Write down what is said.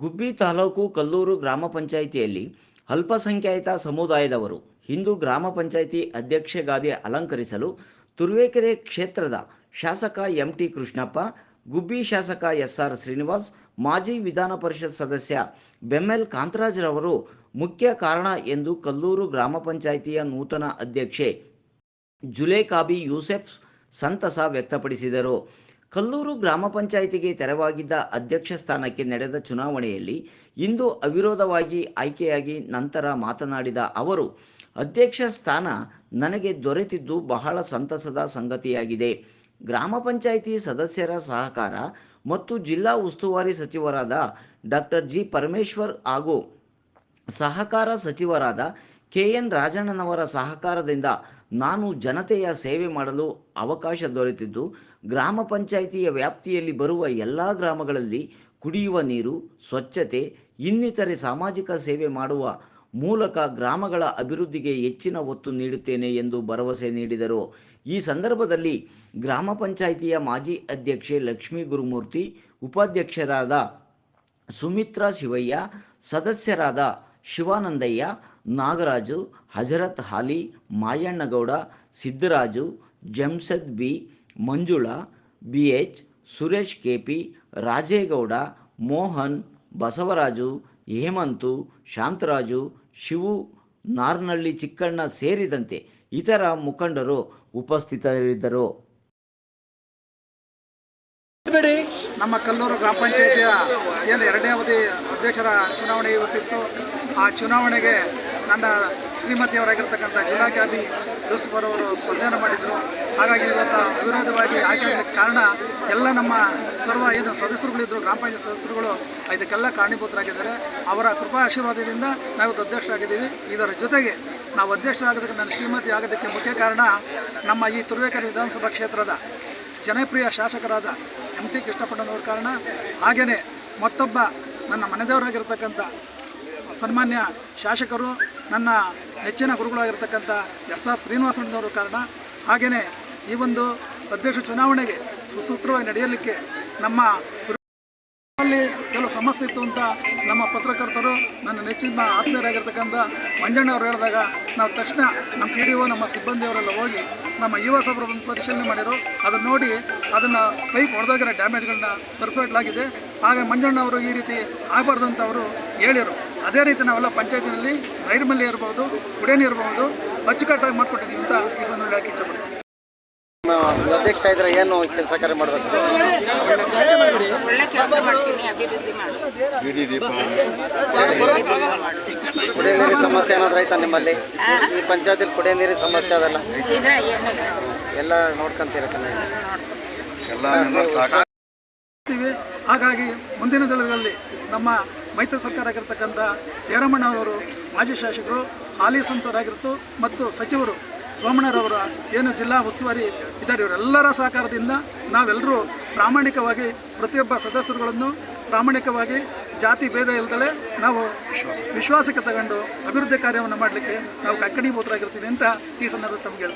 ಗುಬ್ಬಿ ತಾಲೂಕು ಕಲ್ಲೂರು ಗ್ರಾಮ ಪಂಚಾಯಿತಿಯಲ್ಲಿ ಅಲ್ಪಸಂಖ್ಯಾತ ಸಮುದಾಯದವರು ಹಿಂದೂ ಗ್ರಾಮ ಪಂಚಾಯಿತಿ ಅಧ್ಯಕ್ಷ ಗಾದಿ ಅಲಂಕರಿಸಲು ತುರುವೇಕೆರೆ ಕ್ಷೇತ್ರದ ಶಾಸಕ ಎಂಟಿ ಕೃಷ್ಣಪ್ಪ, ಗುಬ್ಬಿ ಶಾಸಕ ಎಸ್ಆರ್ ಶ್ರೀನಿವಾಸ್, ಮಾಜಿ ವಿಧಾನ ಪರಿಷತ್ ಸದಸ್ಯ ಬೆಮ್ಮೆಲ್ ಕಾಂತರಾಜ್ರವರು ಮುಖ್ಯ ಕಾರಣ ಎಂದು ಕಲ್ಲೂರು ಗ್ರಾಮ ಪಂಚಾಯಿತಿಯ ನೂತನ ಅಧ್ಯಕ್ಷೆ ಜುಲೇಕಾಬಿ ಯೂಸೆಫ್ ಸಂತಸ ವ್ಯಕ್ತಪಡಿಸಿದರು. ಕಲ್ಲೂರು ಗ್ರಾಮ ಪಂಚಾಯಿತಿಗೆ ತೆರವಾಗಿದ್ದ ಅಧ್ಯಕ್ಷ ಸ್ಥಾನಕ್ಕೆ ನಡೆದ ಚುನಾವಣೆಯಲ್ಲಿ ಇಂದು ಅವಿರೋಧವಾಗಿ ಆಯ್ಕೆಯಾಗಿ ನಂತರ ಮಾತನಾಡಿದ ಅವರು, ಅಧ್ಯಕ್ಷ ಸ್ಥಾನ ನನಗೆ ದೊರೆತಿದ್ದು ಬಹಳ ಸಂತಸದ ಸಂಗತಿಯಾಗಿದೆ. ಗ್ರಾಮ ಪಂಚಾಯಿತಿ ಸದಸ್ಯರ ಸಹಕಾರ ಮತ್ತು ಜಿಲ್ಲಾ ಉಸ್ತುವಾರಿ ಸಚಿವರಾದ ಡಾಕ್ಟರ್ ಜಿ. ಪರಮೇಶ್ವರ್ ಹಾಗೂ ಸಹಕಾರ ಸಚಿವರಾದ ಕೆ. ಎನ್. ರಾಜಣ್ಣನವರ ಸಹಕಾರದಿಂದ ನಾನು ಜನತೆಯ ಸೇವೆ ಮಾಡಲು ಅವಕಾಶ ದೊರೆತಿದ್ದು ಗ್ರಾಮ ಪಂಚಾಯಿತಿಯ ವ್ಯಾಪ್ತಿಯಲ್ಲಿ ಬರುವ ಎಲ್ಲ ಗ್ರಾಮಗಳಲ್ಲಿ ಕುಡಿಯುವ ನೀರು, ಸ್ವಚ್ಛತೆ, ಇನ್ನಿತರೆ ಸಾಮಾಜಿಕ ಸೇವೆ ಮಾಡುವ ಮೂಲಕ ಗ್ರಾಮಗಳ ಅಭಿವೃದ್ಧಿಗೆ ಹೆಚ್ಚಿನ ಒತ್ತು ನೀಡುತ್ತೇನೆ ಎಂದು ಭರವಸೆ ನೀಡಿದರು. ಈ ಸಂದರ್ಭದಲ್ಲಿ ಗ್ರಾಮ ಪಂಚಾಯಿತಿಯ ಮಾಜಿ ಅಧ್ಯಕ್ಷೆ ಲಕ್ಷ್ಮೀ ಗುರುಮೂರ್ತಿ, ಉಪಾಧ್ಯಕ್ಷರಾದ ಸುಮಿತ್ರಾ ಶಿವಯ್ಯ, ಸದಸ್ಯರಾದ Shivanandaiah, Nagaraju, Hazrat Hali, Mayannagowda Siddaraju Jamshed B, Manjula B H Suresh KP, Rajegowda, Mohan, Basavaraju, Hemanth, Shantharaju, Shivu, Narnalli Chikkanna ಸೇರಿದಂತೆ ಇತರ ಮುಖಂಡರು ಉಪಸ್ಥಿತರಿದ್ದರು. ನಮ್ಮ ಕಲ್ಲೂರು ಗ್ರಾಮ ಪಂಚಾಯಿತಿಯ ಏನು ಎರಡನೇ ಅವಧಿ ಅಧ್ಯಕ್ಷರ ಚುನಾವಣೆ ಇವತ್ತಿತ್ತು. ಆ ಚುನಾವಣೆಗೆ ನನ್ನ ಶ್ರೀಮತಿಯವರಾಗಿರ್ತಕ್ಕಂಥ ಜಿಲ್ಲಾಖ್ಯಾತಿ ಯೂಸುಫ್ ಅವರು ಸ್ಪರ್ಧೆಯನ್ನು ಮಾಡಿದರು. ಹಾಗಾಗಿ ಇವತ್ತು ವಿರೋಧವಾಗಿ ಆಯ್ಕೆ ಕಾರಣ ಎಲ್ಲ ನಮ್ಮ ಸರ್ವ ಏನು ಸದಸ್ಯರುಗಳಿದ್ದರು ಗ್ರಾಮ ಪಂಚಾಯತ್ ಸದಸ್ಯರುಗಳು ಇದಕ್ಕೆಲ್ಲ ಕಾರಣೀಭೂತರಾಗಿದ್ದಾರೆ. ಅವರ ಕೃಪಾ ಆಶೀರ್ವಾದದಿಂದ ನಾವು ಅಧ್ಯಕ್ಷರಾಗಿದ್ದೀವಿ ಇದರ ಜೊತೆಗೆ ನಾವು ಅಧ್ಯಕ್ಷರಾಗೋದಕ್ಕೆ, ನನ್ನ ಶ್ರೀಮತಿ ಆಗೋದಕ್ಕೆ ಮುಖ್ಯ ಕಾರಣ ನಮ್ಮ ಈ ತುರುವೇಕರ ವಿಧಾನಸಭಾ ಕ್ಷೇತ್ರದ ಜನಪ್ರಿಯ ಶಾಸಕರಾದ ಎಂ ಟಿ ಕೃಷ್ಣಪ್ಪಣ್ಣನವ್ರ ಕಾರಣ ಹಾಗೆಯೇ ಮತ್ತೊಬ್ಬ ನನ್ನ ಮನೆದೇವರಾಗಿರ್ತಕ್ಕಂಥ ಸನ್ಮಾನ್ಯ ಶಾಸಕರು, ನನ್ನ ನೆಚ್ಚಿನ ಗುರುಗಳಾಗಿರ್ತಕ್ಕಂಥ ಎಸ್ ಆರ್ ಶ್ರೀನಿವಾಸಣ್ಣನವರ ಕಾರಣ ಹಾಗೆಯೇ ಈ ಒಂದು ಅಧ್ಯಕ್ಷ ಚುನಾವಣೆಗೆ ಸುಸೂತ್ರವಾಗಿ ನಡೆಯಲಿಕ್ಕೆ ನಮ್ಮ ಅಲ್ಲಿ ಕೆಲವು ಸಮಸ್ಯೆ ಇತ್ತು ಅಂತ ನಮ್ಮ ಪತ್ರಕರ್ತರು ನನ್ನ ನೆಚ್ಚಿನ ಆತ್ಮೀಯರಾಗಿರ್ತಕ್ಕಂಥ ಮಂಜಣ್ಣ ಅವರು ಹೇಳಿದಾಗ ನಾವು ತಕ್ಷಣ ನಮ್ಮ ಪಿ ಡಿ ಒ ನಮ್ಮ ಸಿಬ್ಬಂದಿಯವರೆಲ್ಲ ಹೋಗಿ ನಮ್ಮ ಯುವ ಸಭರನ್ನು ಪರಿಶೀಲನೆ ಮಾಡಿದರು. ಅದನ್ನು ನೋಡಿ ಅದನ್ನು ಪೈಪ್ ಹೊಡೆದೋಗಿರೋ ಡ್ಯಾಮೇಜ್ಗಳನ್ನ ಸರಿಪಡಲಾಗಿದೆ ಹಾಗೆ ಮಂಜಣ್ಣವರು ಈ ರೀತಿ ಆಗಬಾರ್ದು ಅಂತ ಅವರು ಹೇಳಿದರು ಅದೇ ರೀತಿ ನಾವೆಲ್ಲ ಪಂಚಾಯತಿನಲ್ಲಿ ನೈರ್ಮಲ್ಯ ಇರ್ಬೋದು ನೀರು ಇರ್ಬೋದು, ಅಚ್ಚುಕಟ್ಟಾಗಿ ಮಾಡಿಕೊಟ್ಟಿದ್ದೀವಿ ಅಂತ ಈ ಸಂದರ್ಭ ನೀವು ಅಧ್ಯಕ್ಷ ಇದ್ರೆ ಏನು ಕೆಲಸ ಕಾರ್ಯ ಮಾಡಬೇಕು? ಒಳ್ಳೆ ಕೆಲಸ ಮಾಡ್ತೀನಿ ಅಭಿವೃದ್ಧಿ ಮಾಡ್ತೀನಿ ಕುಡಿಯೋ ನೀರಿನ ಸಮಸ್ಯೆ ಏನಾದ್ರೂ ಆಯ್ತಾ ನಿಮ್ಮಲ್ಲಿ? ಈ ಪಂಚಾಯತಿ ಕುಡಿಯೋ ನೀರಿನ ಸಮಸ್ಯೆ ಅದೆಲ್ಲ? ಎಲ್ಲ ನೋಡ್ಕೊಂತೀರ ಚೆನ್ನಾಗಿ? ಹಾಗಾಗಿ ಮುಂದಿನ ದಿನಗಳಲ್ಲಿ ನಮ್ಮ ಮೈತ್ರಿ ಸರ್ಕಾರ ಆಗಿರ್ತಕ್ಕಂಥ ಜಯರಾಮಣ್ಣವರವರು ಮಾಜಿ ಶಾಸಕರು ಹಾಲಿ ಸಂಸದರಾಗಿರ್ತು ಮತ್ತು ಸಚಿವರು ಸೋಮಣ್ಣರವರ ಏನು ಜಿಲ್ಲಾ ಉಸ್ತುವಾರಿ ಇದ್ದಾರೆ, ಇವರೆಲ್ಲರ ಸಹಕಾರದಿಂದ ನಾವೆಲ್ಲರೂ ಪ್ರಾಮಾಣಿಕವಾಗಿ ಪ್ರತಿಯೊಬ್ಬ ಸದಸ್ಯರುಗಳನ್ನು ಪ್ರಾಮಾಣಿಕವಾಗಿ ಜಾತಿ ಭೇದ ಇಲ್ಲದಲೇ ನಾವು ವಿಶ್ವಾಸಕ್ಕೆ ತಗೊಂಡು ಅಭಿವೃದ್ಧಿ ಕಾರ್ಯವನ್ನು ಮಾಡಲಿಕ್ಕೆ ನಾವು ಕಕ್ಕಣೀಭೂತರಾಗಿರ್ತೀವಿ ಅಂತ ಈ ಸಂದರ್ಭದಲ್ಲಿ ತಮಗೆ